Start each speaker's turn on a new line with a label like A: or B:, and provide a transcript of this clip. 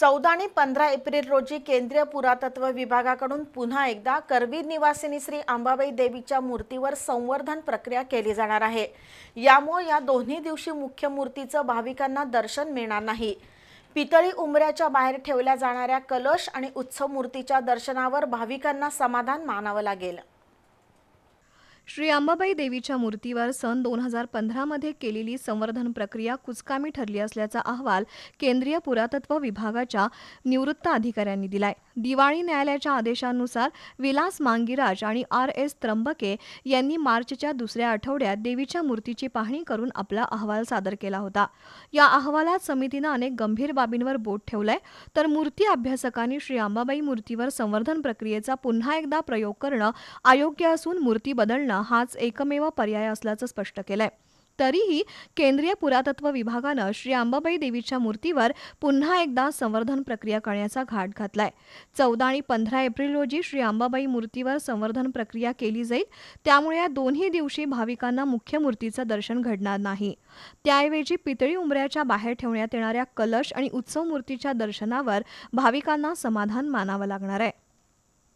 A: चौदा आणि पंधरा एप्रिल रोजी केंद्रीय पुरातत्व विभागाकडून पुन्हा एकदा करवीर निवासिनी श्री अंबाबाई देवीच्या मूर्तीवर संवर्धन प्रक्रिया केली जाणार आहे. यामुळे या दोन्ही दिवशी मुख्य मूर्तीचं भाविकांना दर्शन मिळणार नाही. पितळी उंबऱ्याच्या बाहेर ठेवल्या जाणाऱ्या कलश आणि उत्सव मूर्तीच्या दर्शनावर भाविकांना समाधान मानावं लागेल.
B: श्री अंबाबाई देवीच्या मूर्तीवर सन दोन हजार पंधरामध्ये केलेली संवर्धन प्रक्रिया कुचकामी ठरली असल्याचा अहवाल केंद्रीय पुरातत्व विभागाच्या निवृत्त अधिकाऱ्यांनी दिलाय. दिवाळी न्यायालयाच्या आदेशानुसार विलास मांगीराज आणि आर एस त्र्यंबके यांनी मार्चच्या दुसऱ्या आठवड्यात देवीच्या मूर्तीची पाहणी करून आपला अहवाल सादर केला होता. या अहवालात समितीनं अनेक गंभीर बाबींवर बोट ठेवलंय. तर मूर्ती अभ्यासकांनी श्री अंबाबाई मूर्तीवर संवर्धन प्रक्रियेचा पुन्हा एकदा प्रयोग करणं अयोग्य असून मूर्ती बदलणं हाच एकमेव पर्याय असल्याचं स्पष्ट केलंय. तरीही केंद्रीय पुरातत्व विभागानं श्री अंबाबाई देवीच्या मूर्तीवर पुन्हा एकदा संवर्धन प्रक्रिया करण्याचा घाट घातलाय. चौदा आणि पंधरा एप्रिल रोजी श्री अंबाबाई मूर्तीवर संवर्धन प्रक्रिया केली जाईल. त्यामुळे या दोन्ही दिवशी भाविकांना मुख्य मूर्तीचं दर्शन घडणार नाही. त्याऐवजी पितळी उंबऱ्याच्या बाहेर ठेवण्यात येणाऱ्या कलश आणि उत्सव मूर्तीच्या दर्शनावर भाविकांना समाधान मानावं लागणार आहे.